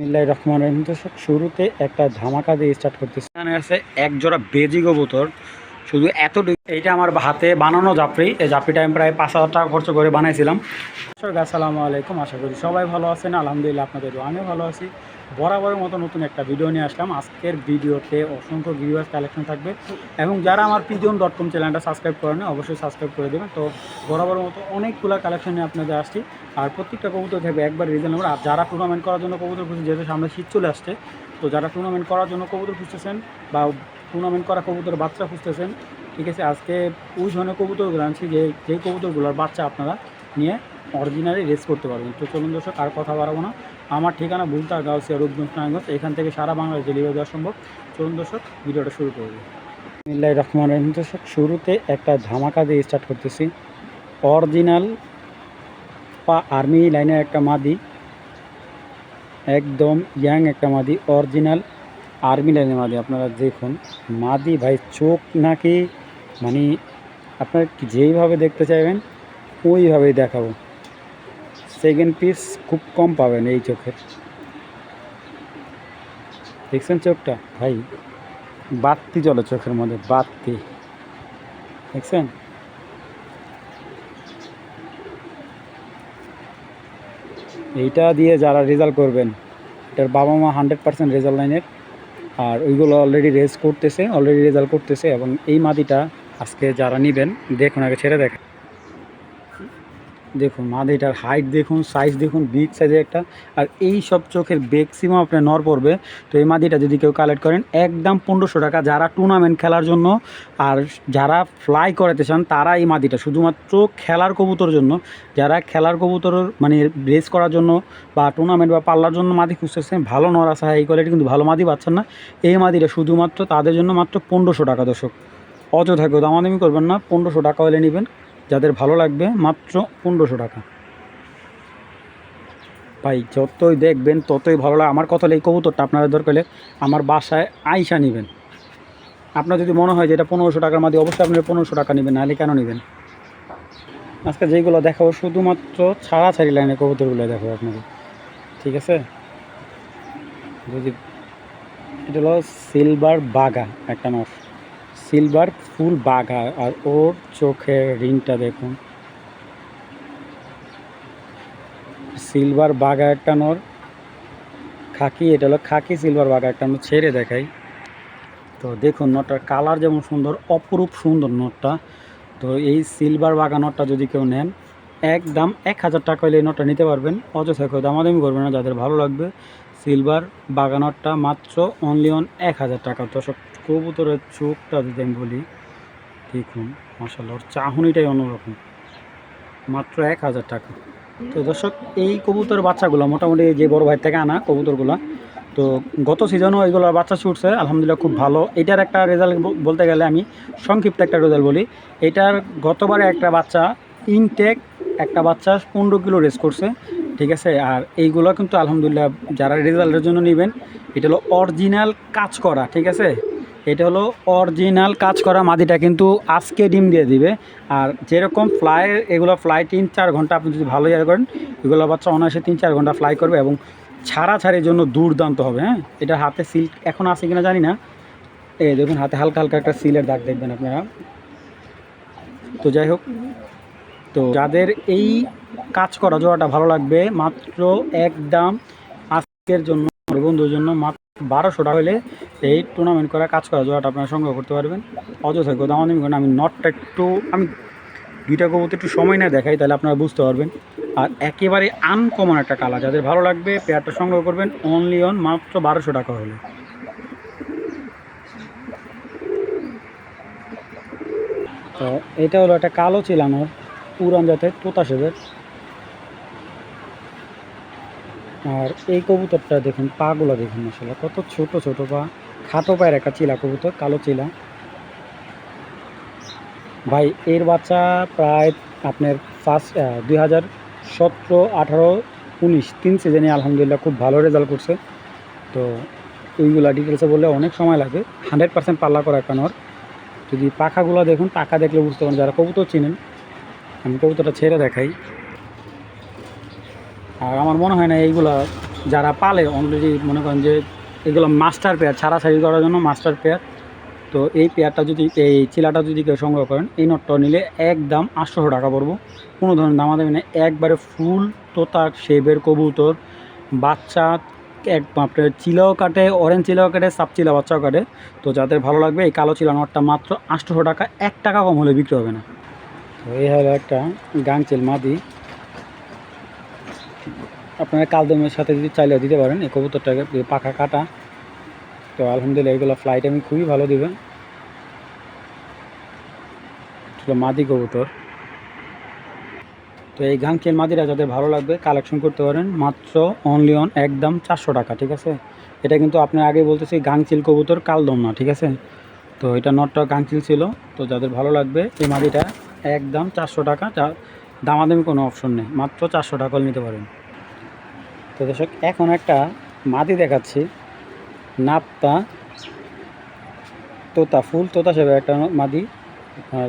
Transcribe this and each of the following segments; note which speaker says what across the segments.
Speaker 1: বিসমিল্লাহির রহমানির রহিম। দর্শক, শুরুতে একটা ধামাকা দিয়ে স্টার্ট করতেছি। এখানে আছে এক জোড়া বেজি কবুতর। শুধু এত এইটা আমার হাতে বানানো জাপড়ি এই জাপড়িটা আমি প্রায় পাঁচ হাজার টাকা খরচ করে বানাইছিলাম। আসসালামু আলাইকুম। আশা করি সবাই ভালো আছেন। আলহামদুলিল্লাহ আপনাদের আমিও ভালো আছি। বরাবরের মতো নতুন একটা ভিডিও নিয়ে আসলাম। আজকের ভিডিওতে অসংখ্য ভিউয়ার্স কালেকশন থাকবে। এবং যারা আমার পিজন ডট কম চ্যানেলটা সাবস্ক্রাইব করেন অবশ্যই সাবস্ক্রাইব করে দেবেন। তো বরাবরের মতো অনেকগুলো কালেকশন নিয়ে আপনাদের আসছি। আর প্রত্যেকটা কবুতর থাকবে একবার রিজনেবল আর যারা টুর্নামেন্ট করার জন্য কবুতর খুঁজছে, যেহেতু সামনে শীত চলে আসছে, তো যারা টুর্নামেন্ট করার জন্য কবুতর খুঁজতেছেন বা টুর্নামেন্ট করা কবুতর বাচ্চা খুঁজতেছেন, ঠিক আছে, আজকে ওই ধরনের কবুতরগুলো আনছি যে যেই কবুতরগুলোর বাচ্চা আপনারা নিয়ে অরিজিনালি রেস করতে পারবেন। তো চলুন দর্শক, আর কথা বাড়াবো না। আমার ঠিকানা ভুলতা গাউসিয়া রূপগঞ্জ নারায়ণগঞ্জ। এখান থেকে সারা বাংলাদেশ ডেলিভারি দেওয়া সম্ভব। চলুন দর্শক, ভিডিওটা শুরু করব বিসমিল্লাহির রহমানির রহিম। দর্শক, শুরুতে একটা ধামাকা দিয়ে স্টার্ট করতেছি। অরিজিনাল পা আর্মি লাইনের একটা মাদি। একদম ইয়াং একটা মাদি, অরিজিনাল আর্মি লাইনের মাদি। আপনারা দেখুন, মাদি ভাই চোখ নাকি মানে আপনারা যেইভাবে দেখতে চাইবেন, ওইভাবেই দেখাবো। সেকেন্ড পিস খুব কম পাবেন এই চোখের। দেখছেন চোখটা? ভাই বাত্তি চলে চোখের মধ্যে বাত্তি দেখছেন? এইটা দিয়ে যারা রেজাল্ট করবেন, এটার বাবা মা হান্ড্রেড পার্সেন্ট রেজাল্ট লাইনের, আর ওইগুলো অলরেডি রেস করতেছে অলরেডি রেজাল্ট করতেছে, এবং এই মাদিটা আজকে যারা নেবেন, দেখুন, আগে ছেড়ে দেখেন। দেখুন, মাদিটার হাইট দেখুন সাইজ দেখুন বিগ সাইজের একটা। আর এই সব চোখের ম্যাক্সিমাম আপনার নর পড়বে। তো এই মাদিটা যদি কেউ কালেক্ট করেন, একদম পনেরোশো টাকা যারা টুর্নামেন্ট খেলার জন্য আর যারা ফ্লাই করাতে চান, তারা এই মাদিটা শুধুমাত্র খেলার কবুতর জন্য, যারা খেলার কবুতর মানে রেস করার জন্য বা টুর্নামেন্ট বা পাল্লার জন্য মাদি খুঁজতেছেন ভালো নর আসা এই কোয়ালিটি কিন্তু ভালো মাদি পাচ্ছেন না। এই মাদিটা শুধুমাত্র তাদের জন্য মাত্র পনেরোশো টাকা দর্শক। অযথা কেউ দামাদামি করবেন না, পনেরোশো টাকা হলে নেবেন। যাদের ভালো লাগবে মাত্র পনেরোশো টাকা। ভাই, যতই দেখবেন, ততই ভালো লাগে। আমার কথা এই কবুতরটা আপনারা দরকার হলে আমার বাসায় আইসা নেবেন। আপনার যদি মনে হয় যে এটা পনেরোশো টাকার মধ্যে অবশ্যই আপনি পনেরোশো টাকা নেবেন, নাহলে কেন নেবেন? আজকে যেগুলো দেখাবো, শুধুমাত্র ছাড়াছাড়ি লাইনের কবুতরগুলো দেখাবো আপনাকে ঠিক আছে? যদি এটা হলো সিলভার বাগা একটা নস সিলভার ফুল বাঘা আর ওর চোখের রিংটা দেখুন। সিলভার বাঘা একটা নর। খাকি, এটা হলো খাকি সিলভার বাঘা একটা ছেড়ে দেখাই। তো দেখুন নটটার কালার যেমন সুন্দর, অপরূপ সুন্দর নটটা তো এই সিলভার বাঘা নটটা যদি কেউ নেন, একদম এক হাজার টাকা হলে এই নটটা নিতে পারবেন। অযথা কেউ দামাদামি করবে না, যাদের ভালো লাগবে। সিলভার বাগানরটা মাত্র অনলি অন এক হাজার টাকা। সব কবুতরের চোখটা যদি আমি বলি, দেখুন মাসাল্লাহ ওর চাহনিটাই অন্যরকম। মাত্র এক হাজার টাকা। তো দর্শক, এই কবুতরের বাচ্চাগুলো, মোটামুটি যে বড় ভাই থেকে আনা কবুতরগুলো, তো গত সিজনও এইগুলোর বাচ্চা ছুটছে, আলহামদুলিল্লাহ খুব ভালো। এটার একটা রেজাল্ট বলতে গেলে আমি সংক্ষিপ্ত একটা রেজাল্ট বলি। এটার গতবারে একটা বাচ্চা ইনটেক একটা বাচ্চা পনেরো কিলো রেস করছে, ঠিক আছে? আর এইগুলো কিন্তু আলহামদুলিল্লাহ যারা রেজাল্টের জন্য নেবেন, এটা হলো অরিজিনাল কাজ করা, ঠিক আছে? এটা হলো অরিজিনাল কাজ করা মাদিটা, কিন্তু আজকে ডিম দিয়ে দিবে। আর যেরকম ফ্লাই এগুলো ফ্লাই তিন চার ঘণ্টা আপনি যদি ভালো ইয়ে করেন, এগুলো বাচ্চা অনায়াসে তিন চার ঘণ্টা ফ্লাই করবে এবং ছাড়া ছাড়ির জন্য দুর্দান্ত হবে হ্যাঁ? এটা হাতে সিল এখন আছে কিনা জানি না। এই দেখুন, হাতে হালকা হালকা একটা সিলের দাগ দেখবেন আপনারা। তো যাই হোক, তো যাদের এই কাজ করা জোড়াটা ভালো লাগবে, মাত্র একদম আজকের জন্য, বন্ধুর জন্য মাত্র বারোশো টাকা হলে এই টুর্নামেন্ট করা, কাজ করা জোড়াটা আপনারা সংগ্রহ করতে পারবেন। অযথা দাম করেন, আমি নটটা একটু, আমি দুইটা কবুতর একটু সময় না দেখাই, তাহলে আপনারা বুঝতে পারবেন। আর একেবারে আনকমন একটা কালার যাদের ভালো লাগবে পেয়ারটা সংগ্রহ করবেন অনলি অন মাত্র বারোশো টাকা হলে। তো এটা হলো একটা কালো চিলানোর পুরান জাতের তোতা সেবের আর এই কবুতরটা দেখুন, পাগুলো দেখুন আসলে কত ছোট ছোট পা খাটো পায়ের একটা চিলা কবুতর, কালো চিলা। ভাই, এর বাচ্চা প্রায় আপনার ফার্স্ট দুই হাজার সতেরো, আঠারো, উনিশ, তিন সিজনে আলহামদুলিল্লাহ খুব ভালো রেজাল্ট করছে। তো ওইগুলা ডিটেলসে বললে অনেক সময় লাগে, হান্ড্রেড পার্সেন্ট পাল্লা করা একটা নর যদি পাখাগুলো দেখুন, পাখা দেখলে বুঝতে পারেন যারা কবুতর চিনেন, আমি কবুতরটা ছেড়ে দেখাই। আর আমার মনে হয় না এইগুলো যারা পালে অলরেডি মনে করেন যে এগুলো মাস্টার পেয়ার ছাড়াছাড়ি করার জন্য মাস্টার পেয়ার তো এই পেয়ারটা যদি, এই চিলাটা যদি কেউ সংগ্রহ করেন, এই নটটা নিলে একদম আটশোশো টাকা পড়ব। কোনো ধরনের দামাদামি নেই, একবারে ফুল তোতা শেবের কবুতর, বাচ্চা, এক আপনার চিলাও কাটে অরেঞ্জ চিলাও কাটে, সাপ চিলা বাচ্চাও কাটে, তো যাদের ভালো লাগবে এই কালো চিলা নটটা মাত্র আটশোশো টাকা, এক টাকা কম হলে বিক্রি হবে না। তো এই হলো একটা গাংচিল মাদি। আপনারা কালদমের সাথে যদি চাইলে দিতে পারেন, এই কবুতরটাকে পাখা কাটা, তো আলহামদুলিল্লাহ এগুলো ফ্লাইট আমি খুবই ভালো দিবে ছিল মাদি কবুতর। তো এই গাংচেল মাদিরা যাদের ভালো লাগবে কালেকশন করতে পারেন। মাত্র অনলি অন একদম চারশো টাকা, ঠিক আছে? এটা কিন্তু আপনার আগে বলতেছি গাংচিল কবুতর, কালদম না, ঠিক আছে? তো এটা নটটা গাংচিল ছিল। তো যাদের ভালো লাগবে, এই মাদিটা একদম চারশো টাকা দামাদামি কোনো অপশন নেই। মাত্র চারশো টাকা নিতে পারেন। তো দর্শক, এখন একটা মাদি দেখাচ্ছি। নাপ্তা তোতা, ফুল তোতা সেবা একটা মাদি।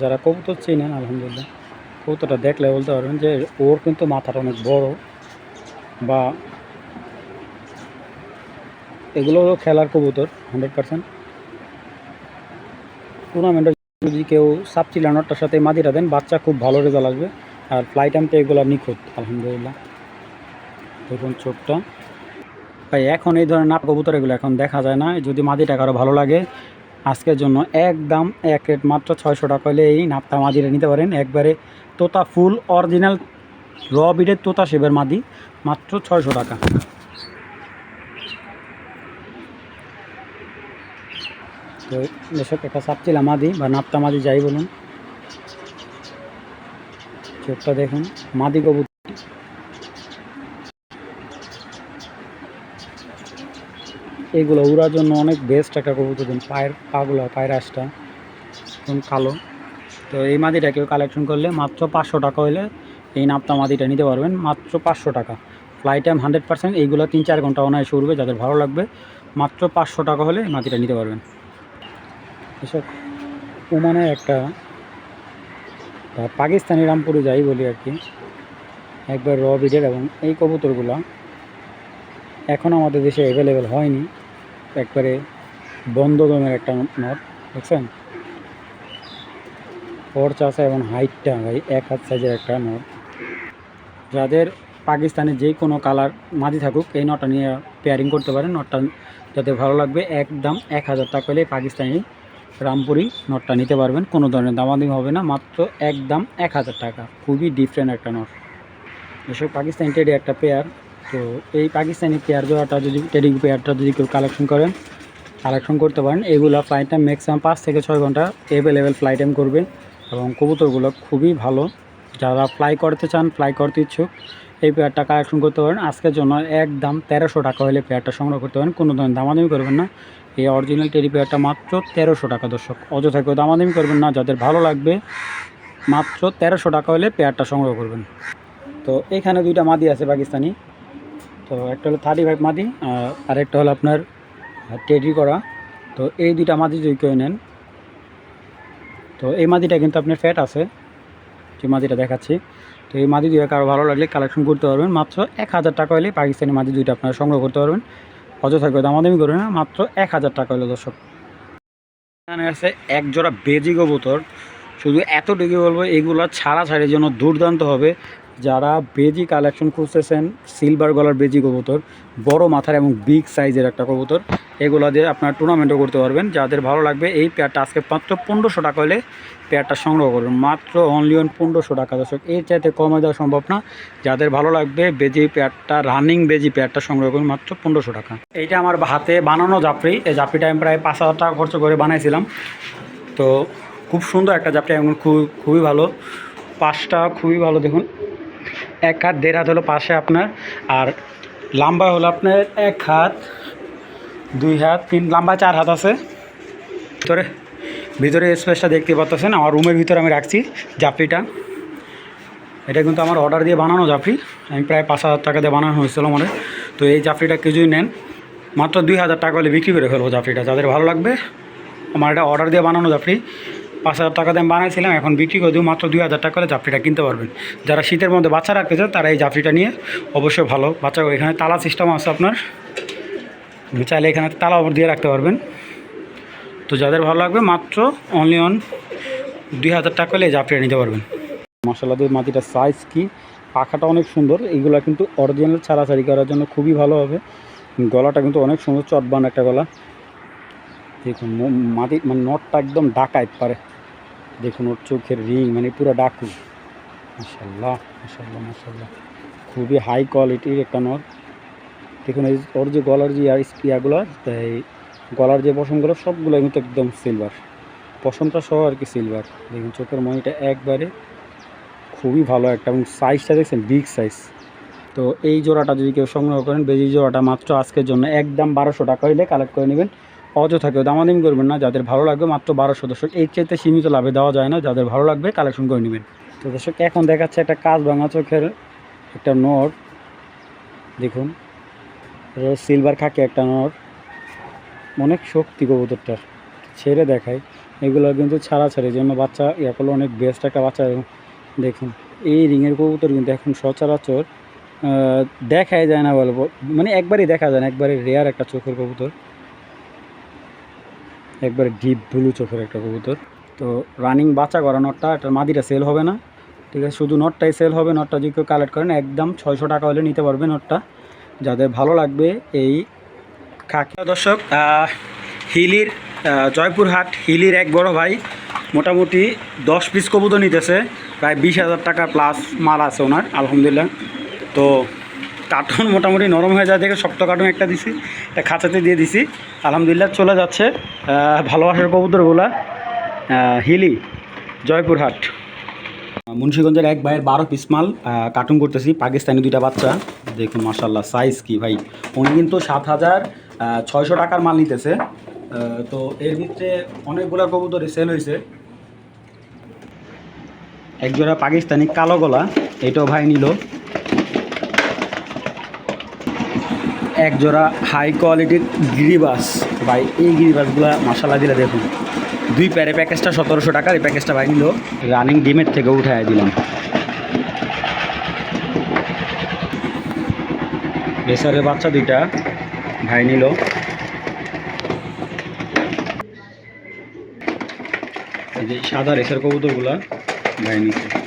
Speaker 1: যারা কবুতর চেনেন, আলহামদুলিল্লাহ। কবুতরটা দেখলে বলতে পারবেন যে ওর কিন্তু মাথাটা অনেক বড় বা এগুলো হলো খেলার কবুতর হান্ড্রেড পার্সেন্ট টুর্নামেন্টে যদি কেউ সাপ চিলানোরটার সাথে মাদিটা দেন, বাচ্চা খুব ভালো রেজাল্ট আসবে। আর ফ্লাইট টাইমটা এগুলো নিখুঁত, আলহামদুলিল্লাহ। দেখুন চোখটা। ভাই, এখন এই ধরনের নাপ কবুতর এগুলো এখন দেখা যায় না। যদি মাদিটা কারও ভালো লাগে, আজকের জন্য একদম এক রেট মাত্র ছয়শো টাকা হলে এই নাপতা মাদিটা নিতে পারেন। একবারে তোতা ফুল, অরিজিনাল, র বিডের তোতা শেবের মাদি, মাত্র ছয়শো টাকা। তো এসব একটা সাপচিলা মাদি বা নাপ্তা মাদি যাই বলুন। চোখটা দেখুন, মাদি কবুতর। এইগুলো উড়ার জন্য অনেক বেস্ট একটা কবুতর দিন পায়ের পাগুলো, পায়ের আশটা একদম কালো। তো এই মাদিটা কেউ কালেকশন করলে মাত্র পাঁচশো টাকা হলে এই নাপতা মাদিটা নিতে পারবেন, মাত্র পাঁচশো টাকা। ফ্লাইট টাইম হান্ড্রেড পার্সেন্ট এইগুলো তিন চার ঘণ্টা অনায়াসে উঠবে যাদের ভালো লাগবে, মাত্র পাঁচশো টাকা হলে এই মাদিটা নিতে পারবেন। এসব ওমানে একটা পাকিস্তানি রামপুরে যাই বলি আর কি, একবার র বিডের এবং এই কবুতরগুলো এখন আমাদের দেশে অ্যাভেলেবেল হয়নি। একবারে বন্ধ দমের একটা নট, দেখছেন? ফর্চ আছে এবং হাইটটা ভাই এক হাত সাইজের একটা নট। যাদের পাকিস্তানে যে কোনো কালার মাদি থাকুক, এই নটটা নিয়ে পেয়ারিং করতে পারেন। নটটা যাদের ভালো লাগবে, একদম এক হাজার টাকা হলে পাকিস্তানি রামপুরি নটটা নিতে পারবেন। কোনো ধরনের দামাদামি হবে না, মাত্র একদম এক হাজার টাকা। খুবই ডিফারেন্ট একটা নট। এসব পাকিস্তানি টেডি একটা পেয়ার তো এই পাকিস্তানি পেয়ার জোড়াটা যদি টেডি পেয়ারটা যদি কেউ কালেকশন করেন কালেকশন করতে পারেন, এগুলো ফ্লাইট টাইম ম্যাক্সিমাম পাঁচ থেকে ছয় ঘণ্টা অ্যাভেলেবেল ফ্লাইট টাইম করবে এবং কবুতরগুলো খুবই ভালো। যারা ফ্লাই করতে চান ফ্লাই করতে ইচ্ছুক, এই পেয়ারটা কালেকশন করতে পারেন। আজকের জন্য একদম তেরোশো টাকা হলে পেয়ারটা সংগ্রহ করতে পারেন, কোনো ধরনের দামাদামি করবেন না। এই অরিজিনাল টেডি পেয়ারটা মাত্র তেরোশো টাকা দর্শক। অযথা কেউ দামাদামি করবেন না, যাদের ভালো লাগবে, মাত্র তেরোশো টাকা হলে পেয়ারটা সংগ্রহ করবেন। তো এখানে দুইটা মাদি আছে পাকিস্তানি। তো একটা হলো থার্টি ফাইভ মাদি, আর একটা হলো আপনার টেডি করা। তো এই দুইটা মাদি যদি কেউ নেন, তো এই মাদিটা কিন্তু আপনার ফ্যাট আছে, যে মাদিটা দেখাচ্ছি। তো এই মাদি দুইটা কারও ভালো লাগলে কালেকশন করতে পারবেন। মাত্র এক হাজার টাকা হলে পাকিস্তানি মাদি দুইটা আপনারা সংগ্রহ করতে পারবেন। অযথা কেউ দামাদামি করবেন না, মাত্র এক হাজার টাকা হলে দর্শক। এখানে আছে এক জোড়া বেজি কবুতর। শুধু এতটুকু বলব, এগুলো ছাড়া ছাড়ির জন্য দুর্দান্ত হবে। যারা বেজি কালেকশন খুঁজতেছেন সিলভার গলার বেজি কবুতর, বড় মাথার এবং বিগ সাইজের একটা কবুতর, এগুলো দিয়ে আপনারা টুর্নামেন্টও করতে পারবেন। যাদের ভালো লাগবে, এই পেয়ারটা আজকে মাত্র পনেরোশো টাকা হলে পেয়ারটা সংগ্রহ করবেন মাত্র অনলি অন পনেরোশো টাকা। দর্শক, এর চাইতে কমে দেওয়া সম্ভব না। যাদের ভালো লাগবে, বেজি পেয়ারটা রানিং বেজি পেয়ারটা সংগ্রহ করুন, মাত্র পনেরোশো টাকা। এইটা আমার হাতে বানানো জাফরি এই জাফরিটা আমি প্রায় পাঁচ হাজার টাকা খরচ করে বানাইছিলাম। তো খুব সুন্দর একটা জাপটা এবং খুব খুবই ভালো। পাশটা খুবই ভালো, দেখুন। এক হাত, দেড় হাত হলো পাশে আপনার, আর লম্বা হলো আপনার এক হাত, দুই হাত, তিন, লম্বা চার হাত আছে। ভিতরে ভিতরে স্পেসটা দেখতে পাচ্ছেন আমার রুমের ভিতরে আমি রাখছি জাপড়িটা এটা কিন্তু আমার অর্ডার দিয়ে বানানো জাফরি, আমি প্রায় পাঁচ হাজার টাকা দিয়ে বানানো হয়েছিল আমার তো এই জাফরিটা কিছুই নেন, মাত্র দুই হাজার টাকা হলে বিক্রি করে ফেলব জাফরিটা, যাদের ভালো লাগবে, আমার এটা অর্ডার দিয়ে বানানো জাফরি। পাঁচ হাজার টাকা দাম বানাইছিলাম, এখন বিক্রি করে দিব মাত্র দুই হাজার টাকা করে জাফরিটা কিনতে পারবেন। যারা শীতের মধ্যে বাচ্চা রাখতে চান তারা এই জাফরিটা নিয়ে অবশ্যই ভালো বাচ্চা এখানে তালা সিস্টেম আছে আপনার। চাইলে এখানে তালা ওপর দিয়ে রাখতে পারবেন। তো যাদের ভালো লাগবে, মাত্র অনলি অন দুই হাজার টাকা এই জাফরিটা নিতে পারবেন। মশলা দিয়ে মাটিটার সাইজ কি। পাখাটা অনেক সুন্দর। এইগুলো কিন্তু অরিজিনাল ছাড়াছাড়ি করার জন্য খুবই ভালো হবে। গলাটা কিন্তু অনেক সুন্দর, চটবান একটা গলা। দেখুন মাটি মানে নটটা একদম ডাকায় পারে দেখুন ওর চোখের রিং মানে পুরো ডাকু। মাসাল্লাহ মাসাল্লাহ মাসাল্লাহ খুবই হাই কোয়ালিটির একটা নট দেখুন এই ওর যে গলার যে ইয়াগুলো এই গলার যে পশমগুলো সবগুলো কিন্তু একদম সিলভার পশমটা সহ আর কি সিলভার দেখুন চোখের মনিটা একবারে খুবই ভালো একটা, এবং সাইজটা দেখছেন বিগ সাইজ তো এই জোড়াটা যদি কেউ সংগ্রহ করেন, বেজি জোড়াটা মাত্র আজকের জন্য একদম বারোশো টাকা হইলে কালেক্ট করে নেবেন। অযথা কেউ দামাদামি করবেন না, যাদের ভালো লাগবে মাত্র বারোশো দর্শক এর চাইতে সীমিত লাভে দেওয়া যায় না, যাদের ভালো লাগবে কালেকশন করে নেবেন। তো দর্শক, এখন দেখাচ্ছে একটা কাজ ভাঙা চোখের একটা নোট দেখুন সিলভার খাকে একটা নোট অনেক শক্তি কবুতরটার। ছেড়ে দেখায় এগুলো কিন্তু ছাড়া ছাড়ে জন্য বাচ্চা ইয়া অনেক বেস্ট একটা বাচ্চা। দেখুন, এই রিংয়ের কবুতর কিন্তু এখন সচরাচর দেখাই যায় না বলব। মানে একবারই দেখা যায় না একবারে রেয়ার একটা চোখের কবুতর। একবারে ডিপ ব্লু চোখের একটা কবুতর। তো রানিং বাচ্চা করা নটটা এটার মাদিটা সেল হবে না। ঠিক আছে, শুধু নটটাই সেল হবে নটটা যদি কেউ কালেক্ট করেন একদম ছয়শো টাকা হলে নিতে পারবে নটটা যাদের ভালো লাগবে এই খাকি দর্শক হিলির জয়পুরহাট, হিলির এক বড় ভাই মোটামুটি দশ পিস কবুতর নিতেছে। প্রায় বিশ হাজার টাকা প্লাস মাল আছে ওনার, আলহামদুলিল্লাহ। তো কার্টুন মোটামুটি নরম হয়ে যায় দেখে শক্ত কার্টুন একটা দিছি এটা খাঁচাতে দিয়ে দিছি। আলহামদুলিল্লাহ চলে যাচ্ছে ভালোবাসার কবুতরগুলা হিলি, জয়পুরহাট। মুন্সীগঞ্জের এক ভাইয়ের বারো পিস মাল কার্টুন করতেছি, পাকিস্তানি দুইটা বাচ্চা। দেখুন মার্শাল্লাহ সাইজ কি ভাই। উনি কিন্তু সাত হাজার ছয়শো টাকার মাল নিতেছে। তো এর ভিতরে অনেকগুলো কবুতর সেল হয়েছে একজোড়া পাকিস্তানি কালো গলা, এটাও ভাই নিল। এক জোড়া হাই কোয়ালিটির গিরিবাস। ভাই, এই গিরিবাসগুলো মশালা দিলে দেখুন। দুই প্যারে প্যাকেজটা সতেরোশো টাকার এই প্যাকেজটা ভাই নিল রানিং ডিমের থেকে উঠায় দিলাম। রেসারের বাচ্চা দুইটা, ভাই নিল। সাদা রেসার কবুতরগুলা, ভাই নিচ্ছে।